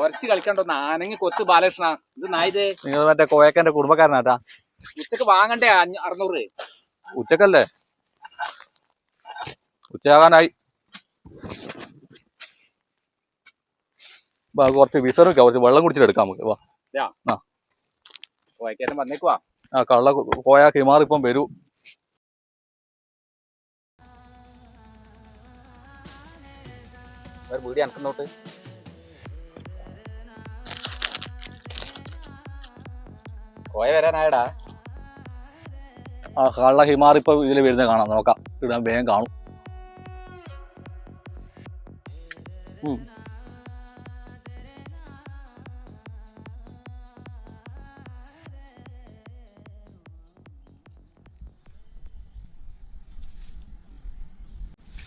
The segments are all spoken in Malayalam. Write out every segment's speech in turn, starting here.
കുറച്ച് കളിക്കണ്ടോ ആനങ്ങി കൊത്ത് ബാലകൃഷ്ണ. ഇത് നായത് നിങ്ങൾ മറ്റേ കോയക്കന്റെ കുടുംബക്കാരനാട്ടാ. ഉച്ചയ്ക്ക് വാങ്ങണ്ടേ അറുന്നൂറ്? ഉച്ചക്കല്ലേ? ഉച്ചയാകാനായി. വാ, കുറച്ച് വിസറും കുറച്ച് വെള്ളം കുടിച്ചിട്ട് എടുക്കാം നമുക്ക്. വാ. കോയക്കേറ്റം വന്നേക്കുവാ ആ കള്ള കോയ കിമാറിപ്പം വരൂ. ഒരു വീടി അനക്കുന്നോട്ട്. കോയ വരാനായടാ. ആ കള്ള ഹിമാർ ഇപ്പൊ ഇതിൽ വരുന്നത് കാണാം. നോക്കാം. ഇടാൻ വേഗം കാണും.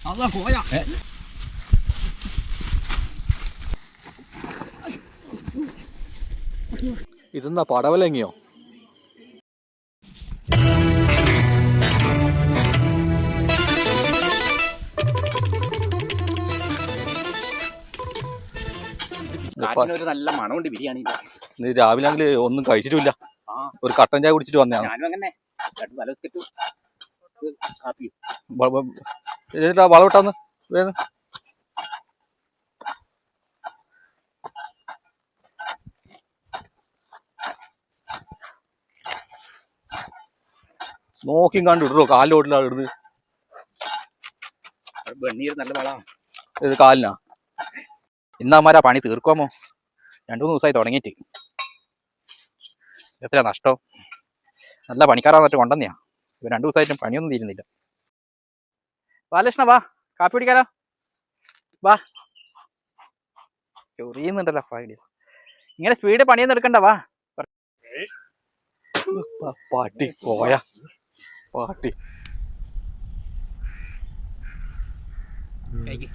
അതാ ഇതെന്നാ പടവലങ്ങിയോ? ഒരു നല്ല മണമുണ്ട് ബിരിയാണി. നീ രാവിലെ ആണെങ്കിൽ ഒന്നും കഴിച്ചിട്ടില്ല. ഒരു കട്ടൻ ചായ കുടിച്ചിട്ട് വന്നതാണ്. ഞാനും അങ്ങനെ വളവിട്ടാന്ന്? വേഗം നോക്കിയും കണ്ടു ഇടോ കാലിലോട്ടിലാണ് ഇടുന്നത് ഇത് കാലിനാ? ഇന്നമാരാ പണി തീർക്കാമോ രണ്ടു മൂന്ന് ദിവസമായി തുടങ്ങിയിട്ട്. എത്ര നഷ്ടം? നല്ല പണിക്കാരാ മറ്റു കൊണ്ടുവന്നെയാ. ഇപ്പൊ രണ്ടു ദിവസമായിട്ടും പണിയൊന്നും തീരുന്നില്ല. ബാലകൃഷ്ണ വാ. കാപ്പി പിടിക്കാലോ വാ. ചൊറിയുന്നുണ്ടല്ലോ ഫൈഡ് ഇങ്ങനെ സ്പീഡ് പണിയൊന്നും എടുക്കണ്ട വാ. പാട്ടി പോയാ. പാട്ടി. ഇത്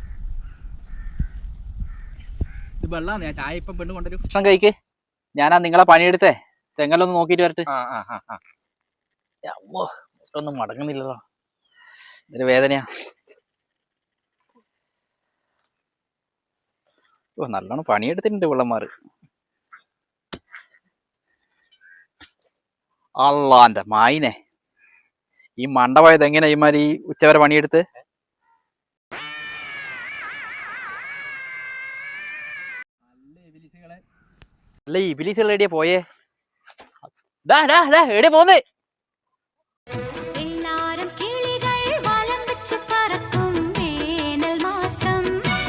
ഞാൻ ചായ ഇപ്പം പെണ്ണ് കൊണ്ടുവരും. ഭക്ഷണം കഴിക്ക്. ഞാനാ നിങ്ങളെ പണിയെടുത്തേ. തെങ്ങലൊന്ന് നോക്കിയിട്ട് വരട്ടെ. ആ ആ ആ ആ. അമ്മോ ഒന്നും മടങ്ങുന്നില്ലല്ലോ. ഇതൊരു വേദനയാ. ഓ നല്ലോണം പണിയെടുത്തിട്ടുണ്ട് പിള്ളമാര്. അള്ളാന്റെ മായിനെ. ഈ മണ്ടപോയത് എങ്ങനെ ഇമാര് ഈ ഉച്ചവരെ പണിയെടുത്ത്? അല്ല ഈ ഉള്ള എവിടെയാ പോയേ? ഡാ ഡാ ഡാ എടിയാ പോന്നേ?